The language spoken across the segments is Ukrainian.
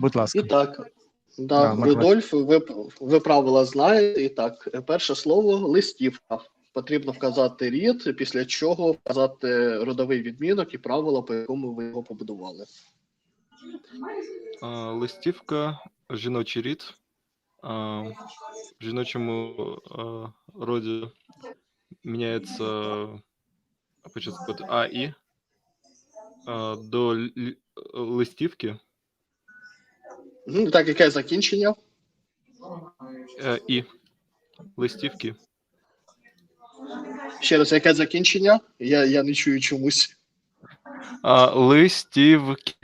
Будь ласка. І так, Да, да, Рудольф, ви, ви правила знаєте. І так, перше слово листівка. Потрібно вказати рід, після чого вказати родовий відмінок і правила, по якому ви його побудували. А, Листівка, жіночий рід. А, В жіночому а, роді міняється початку А і а, до листівки Мгм, Так, яке закінчення? е, і листівки. Ще раз, яке закінчення? Я, я не чую чомусь. А, листівки.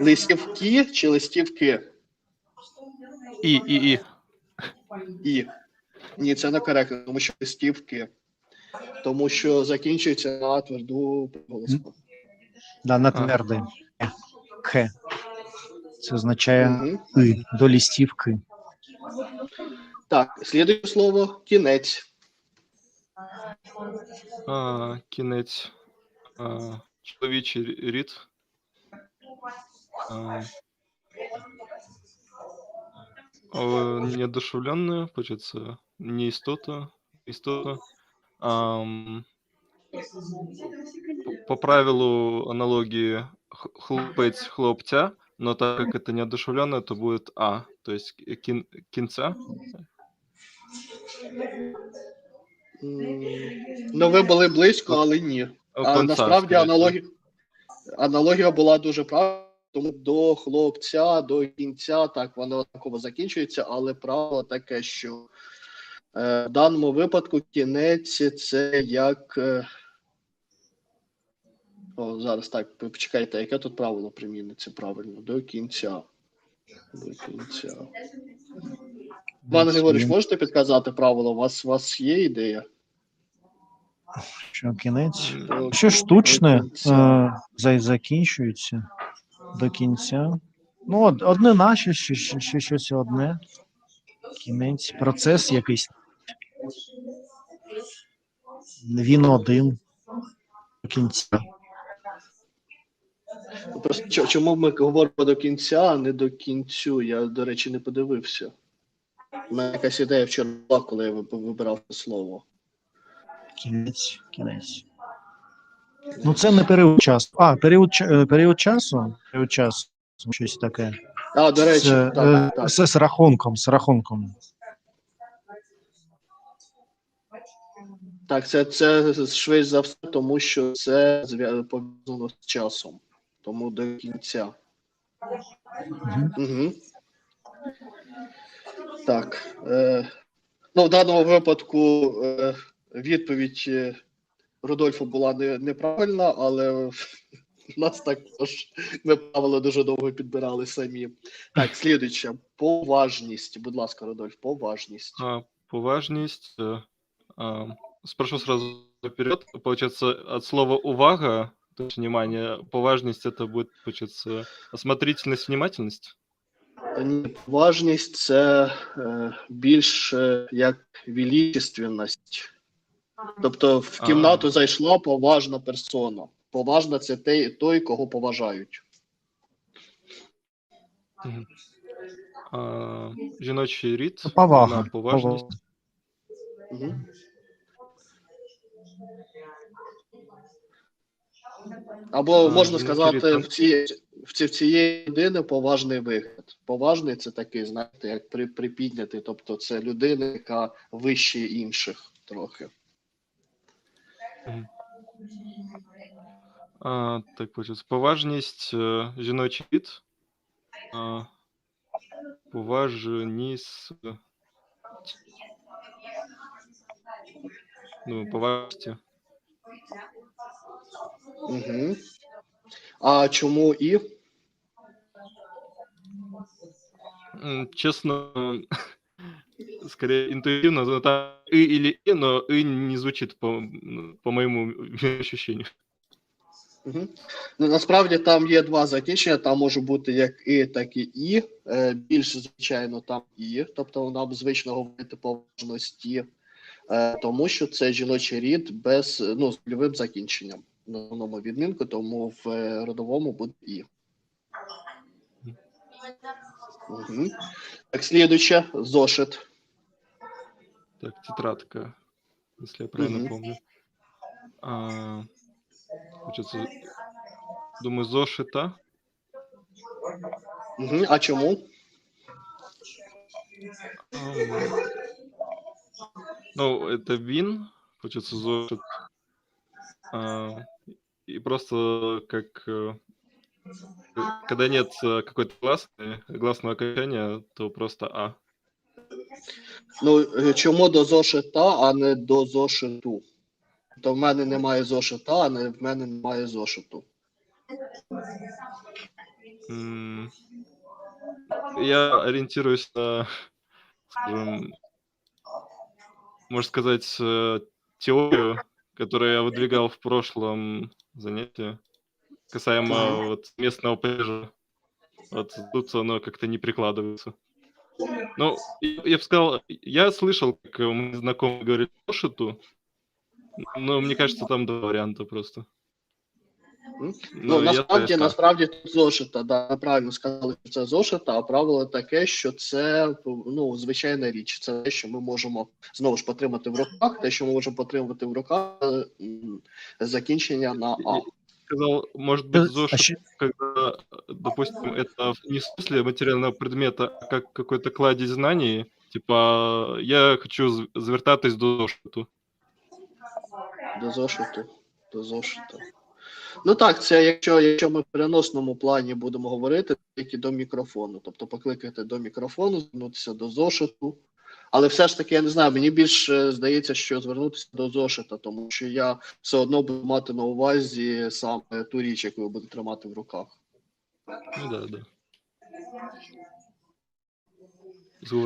Листівки чи листівки? І, і, і. І. Ні, це не коректно, тому що листівки. Тому що закінчується на тверду приголосну. Да, на Ага. тверде. К. Це означає Мгм. «и», до лістівки. Так, слідуюче слово кінець. А, кінець. А, чоловічий рі- рід. А, о, неодушевленное, получается, не истота, истота. Ам, по- по правилу аналогии х- хлопець хлопця, но так как это неодушевленное, то будет А, то есть кин, кинца. Ну, ви були близько, але ні. а, конца, насправді аналогія, аналогія була дуже правильна, тому до хлопця, до кінця, так, воно однаково закінчується, але правило таке, що е, в даному випадку кінець це як. Е, о, зараз так, почекайте, яке тут правило приміниться правильно? До кінця. До кінця. Пан Григорич, можете підказати правило? У вас, у вас є ідея? Що кінець? Що штучне До е, за- закінчується до кінця. Ну, од- одне наше, ще, ще, ще щось одне. Кінець, процес якийсь. Він один до кінця. Просто чому ми говоримо до кінця, а не до кінцю? Я, до речі, не подивився. У мене якась ідея вчора була, коли я виб- вибирав це слово. Кінець, кінець. Ну, це не період часу. А, період, е, період часу? Період часу. Щось таке. А, до речі, З, е, так, так. з, з рахунком, з рахунком. Так, це, це швидше за все, тому що це пов'язано з часом. Тому до кінця. Угу. Так. Е, ну, в даному випадку е, відповідь е, Рудольфа була не, неправильна, але в нас також ми правила дуже довго підбирали самі. Так, слідуюче. Поважність. Будь ласка, Рудольф, поважність. А, поважність. э, а, Спрошу сразу вперед. Получается, от слова увага, есть внимание, поважність это будет, получается, осмотрительность, внимательность. Ні, поважність це е, більш е, як величественність. Тобто в А. кімнату зайшла поважна персона. Поважна це той, той кого поважають. А, жіночий рід. Повага. на поважність. Угу. Або можна сказати, в, ці, в, ці, в цієї людини поважний вигляд. Поважний це такий, знаєте, як при, припіднятий. Тобто це людина, яка вище інших трохи. А, так, получается, поважність, е, жіночий. А, поважність. Ну, поважності. Угу. А чому і? М, Честно, скорее интуитивно, но там и или и, но и не звучит по, м, по моему ощущению. Угу. Ну, насправді там є два закінчення, там може бути як і, так і і. Е, більш звичайно, там і, тобто нам звично говорити поважності, е, тому що це жіночий рід без ну, з нульовим закінченням. На одному відмінку, тому в е, родовому буде і. Угу. Так, слідуюче, зошит. Так, тетрадка, если я правильно Мгм. помню. А, думаю, зошита. Угу. А чому? Ам, Ну, это вин, получается, зошит. А, И просто как... э, к- Когда нет э, какой-то гласной, гласного окончания, то просто А. Ну, е, чому до зошита, а не до зошиту? То в мене немає зошита, а не в мене немає зошиту. М, Я ориентируюсь на, скажем, можно сказать, э, теорию, которую я выдвигал в прошлом занятии, касаемо вот местного падежа. Вот тут оно как-то не прикладывается. Ну, я, я бы сказал, я слышал, как мой знакомый говорит «лошиту», но мне кажется, там два варианта просто. М? Ну, Ну, я насправді, теж так. насправді тут зошита, да, ви правильно сказали, що це зошита, а правило таке, що це ну, звичайна річ. Це те, що ми можемо знову ж потримати в руках, те, що ми можемо потримати в руках, е, м, закінчення на А. сказал, может быть, Э, а зошит, щ- когда, допустим, это в- не в смысле материального предмета, а как какой-то кладезь знаний, типа, я хочу зв- звертатись до зошиту. До зошиту. До зошита. Ну так, це якщо, якщо ми в переносному плані будемо говорити, тільки до мікрофону. Тобто покликати до мікрофону, звернутися до зошиту. Але все ж таки, я не знаю, мені більше здається, що звернутися до зошита, тому що я все одно буду мати на увазі саме ту річ, яку я буду тримати в руках. Ну да, да.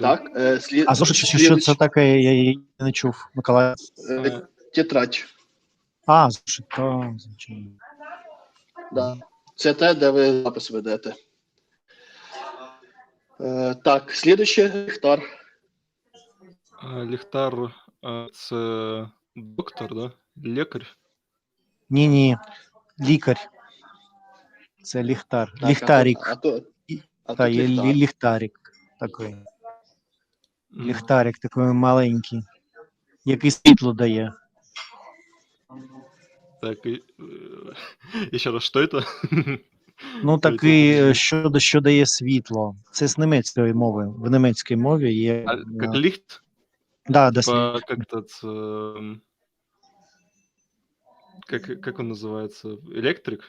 Так, е, слід... А зошит, що, що це таке, я її не чув, Миколай. е, тетрадь. А, зошит, то, звичайно. Да. Це те, де ви запис ведете. Е, так, слідуюче ліхтар. А, Ліхтар це доктор, да? Лікар. Ні, ні. Лікар. Це ліхтар. Так, Ліхтарик. А то, а Та, тут є ліхтар. ліхтарик. Такий. Ліхтарик такий маленький. Який світло дає. Так, і, е, ще раз, що це? Ну, Це такий, дуже- е, що, да- що дає світло. Це з німецької мови. В німецькій мові є. А, е, Как ліхт? да, да, Типа, как этот... эм, Как, как он называется? Электрик?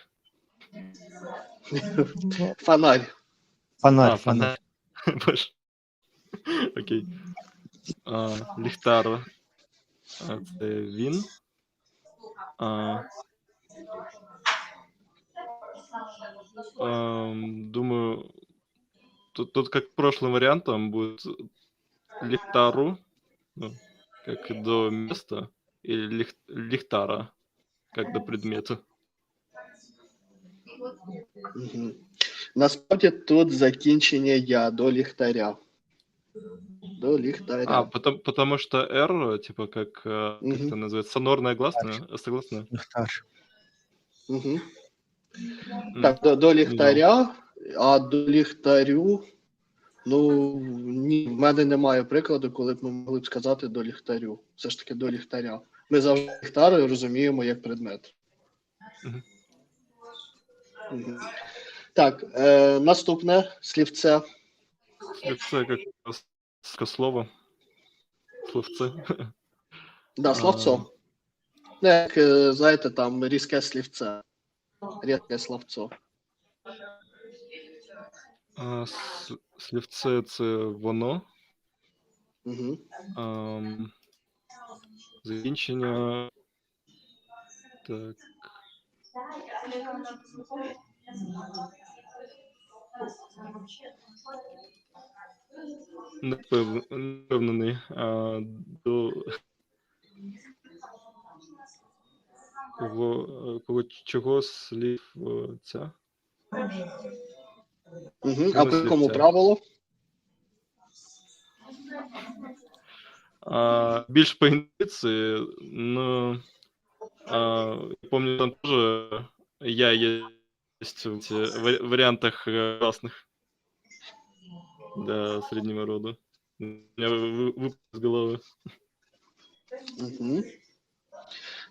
Фонарь. фонарь, а, фонарь. фонарь. Боже. Окей. А, ліхтар. А, Це він. А, ам, думаю, тут, тут как прошлым вариантом будет лихтару, ну, как до места, или лих, лихтара, как до предмета. Угу. Насправді тут закінчення я до ліхтаря. До ліхтаря. А, потому, потому что R, типа, как, э, как Мгм. это называется, сонорная гласная, согласна? Ліхтар. Угу. М, Так, до, до ліхтаря, а до ліхтарю. Ну, ні, в мене немає прикладу, коли б ми могли б сказати до ліхтарю. Все ж таки до ліхтаря. Ми завжди ліхтар розуміємо як предмет. Мгм. Мгм. Так, е, наступне слівце. Словце как раз слово. Словце. Да, словцо. Ну, як, е, знаєте, там різке слівце. Рідке словцо. А, с- Слівце це воно. Угу. Ам, Закінчення. Так. Не впев- не впевнений. А, до... Кого, е, кого чого слів е, ця? Угу. А Чому по якому слівце? правилу? А, більш по інтуїції, ну А, я помню, там тоже я есть в эти ва- вариантах э, разных. Да, среднего рода. У меня вы- выпал из головы. Угу.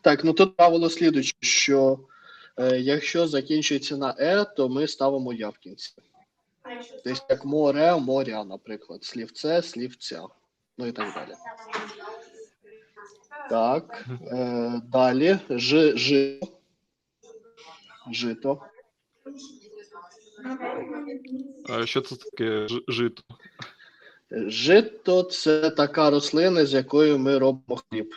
Так, ну тут правило слідуюче, що е, якщо закінчується на е, то ми ставимо я в кінці. Тобто як море, моря, наприклад, слівце, слівця. Ну і так далі. Так, е, далі. Ж, жи, жито. А що це таке жито? Жито це така рослина, з якою ми робимо хліб.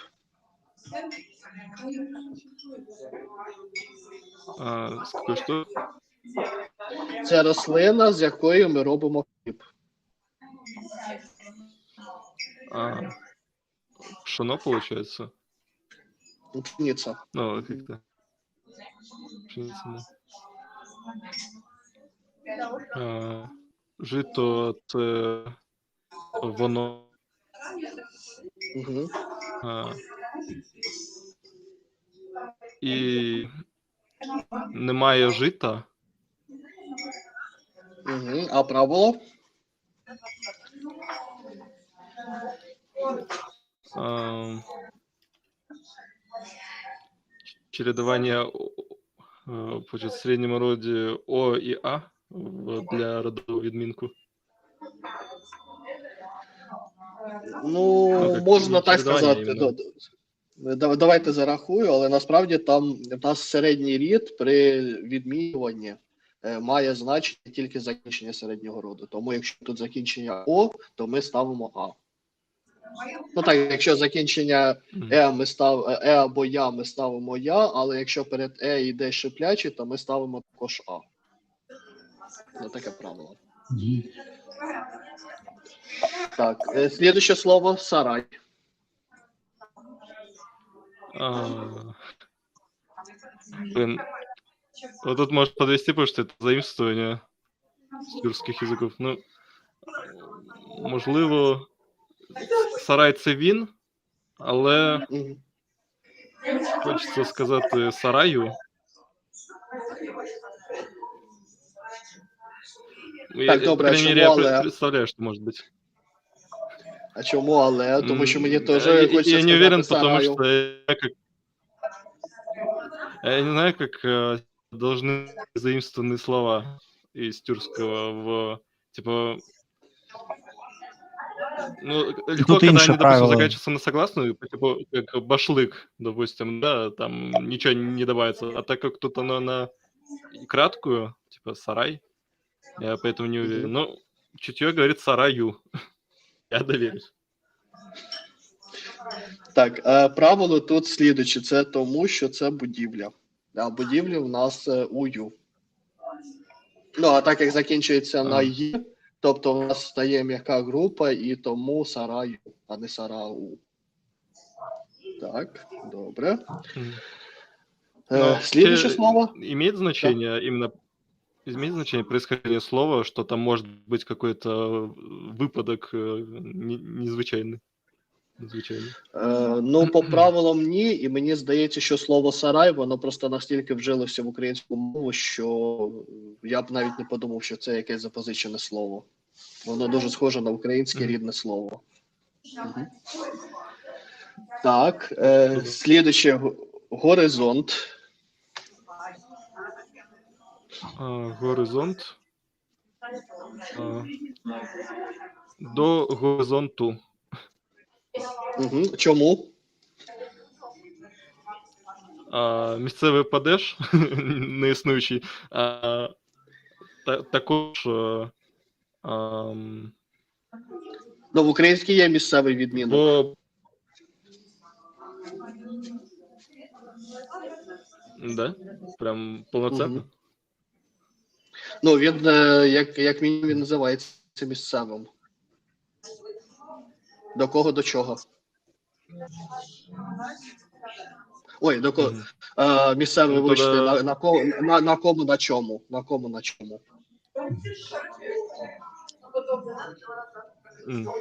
А, какой? Це рослина, з якою ми робимо хліб. А, пшено получается? Пшениця. Ну, как-то. Пшеница, да. Жито це воно. Угу. І немає жита. Угу. А правило? А, чередование о- получается, в среднем роде О и А для родового відмінку. Ну, можна так сказати. Давайте зарахую, але насправді там в нас середній рід при відмінюванні е, має значення тільки закінчення середнього роду. Тому якщо тут закінчення О, то ми ставимо А. Ну так, якщо закінчення Е, ми став Е або Я, ми ставимо Я, але якщо перед Е йде шиплячий, то ми ставимо також А. Ну, таке правило. Так, е, слідуюче слово сарай. А, Блин. Вот тут может подвести, потому что это заимствование з тюркських язиків. Ну, можливо, сарай це він, але Мгм. хочеться сказати сараю. Ну, Так, я, добре, а крайней чому мере, я але? пре- представляю, что может быть. А чому але? Тому що мені теж я, хочеться я не уверен, потому что я как... Я не знаю, как э, должны заимствованы слова из тюркского в, типа... Ну, легко, тут когда они, допустим, правило. заканчиваются на согласную, типа, как башлык, допустим, да, там ничего не добавится. А так как тут оно на краткую, типа сарай, я поэтому не уверен. Мгм. Ну, чутье говорит сараю. Я доверюсь. Так, е, правило тут слідуюче: це тому, що це будівля. А будівлі в нас е, ую. Ну, а так як закінчується на А. «ї», тобто в нас стає м'яка група, і тому сараю, а не сарау. Так, добре. Мгм. Е, Ну, слідуюче те- слово. Имеет значение именно имеет значение происхождение слова, что там может быть какой-то э, выпадок э, не- незвычайный. Незвичайний. Е, ну, по правилам ні, і мені здається, що слово сарай, воно просто настільки вжилося в українську мову, що я б навіть не подумав, що це якесь запозичене слово. Воно дуже схоже на українське Мгм. рідне слово. Мгм. Так, е, слідуюче го- горизонт. А, горизонт. До горизонту. Угу. Чому? А, місцевий падеж неіснуючий. А, та, також ам, Ну, в українській є місцевий відмінок. бо Да? Прям полноценно? Мгм. Ну, він, е, як, як мінімум, він називається місцевим. До кого до чого? Ой, до кого? Е, місцевий, Ну, вибачте, на, на, кого, на, на кому на чому? На кому на чому?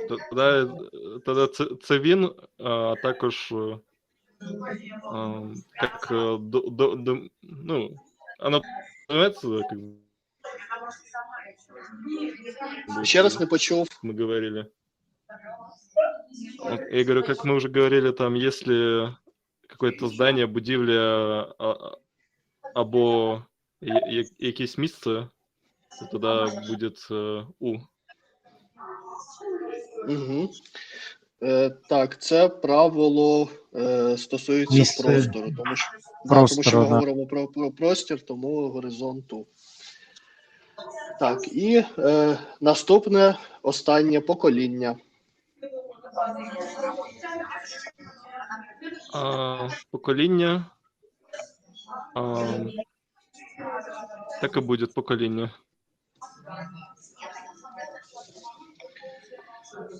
Тоді, тоді це, він, а також е, ам, как э, до- до- до- ну, оно называется, как бы, Ще раз не почув. мы говорили. Вот, Я говорю, как мы уже говорили, там, если какое-то здание, будівля а, а, або я- я- якесь місце, то тогда будет э, у. Угу. Е, так, це правило е, стосується Місце простору, тому що, да, тому що простору, ми да. говоримо про, про простір, тому горизонту. Так, і е, наступне останнє покоління. А, покоління. А, так і буде покоління.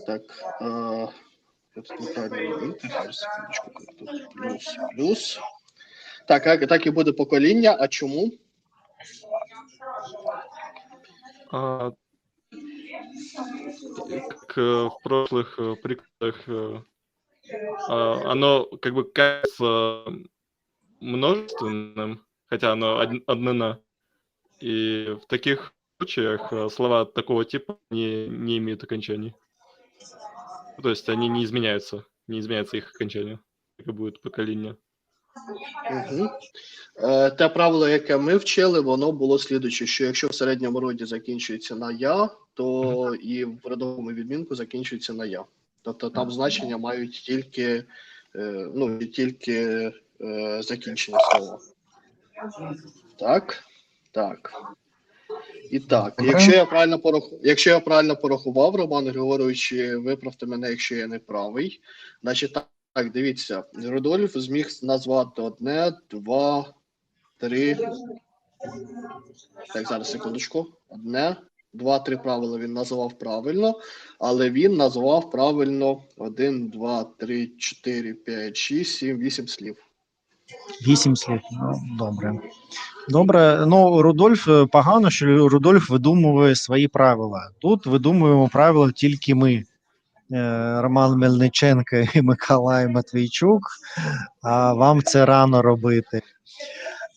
Так, е, плюс, плюс. Так, так і буде покоління. А чому? А, как в прошлых э, прикладах, э, а, оно как бы кажется множественным, хотя оно од- однина. И в таких случаях э, слова такого типа не, не имеют окончаний. То есть они не изменяются, не изменяется их окончание, как будет поколение. Угу. Е, те правило, яке ми вчили, воно було слідуюче, що якщо в середньому роді закінчується на я, то і в родовому відмінку закінчується на я. Тобто там значення мають тільки, е, ну, тільки е, закінчення слова. Так. Так. І так, якщо я правильно порахував, якщо я правильно порахував, Роман Григорович, виправте мене, якщо я не правий. Значить, так, так, дивіться, Рудольф зміг назвати одне, два, три. Так, зараз секундочку. Одне, два, три правила він назвав правильно, але він назвав правильно один, два, три, чотири, п'ять, шість, сім, вісім слів. Вісім слів. Ну, добре. Добре. Ну, Рудольф е, погано, що Рудольф видумує свої правила. Тут видумуємо правила тільки ми. Е, Роман Мельниченко і Миколай Матвійчук. А вам це рано робити.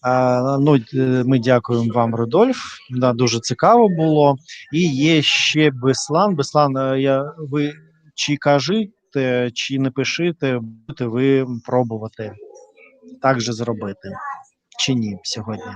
А, ну, е, ми дякуємо вам, Рудольф. Да, дуже цікаво було. І є ще Беслан. Беслан, е, я, ви чи кажете, чи не пишете, будете ви пробувати так же зробити чи ні сьогодні?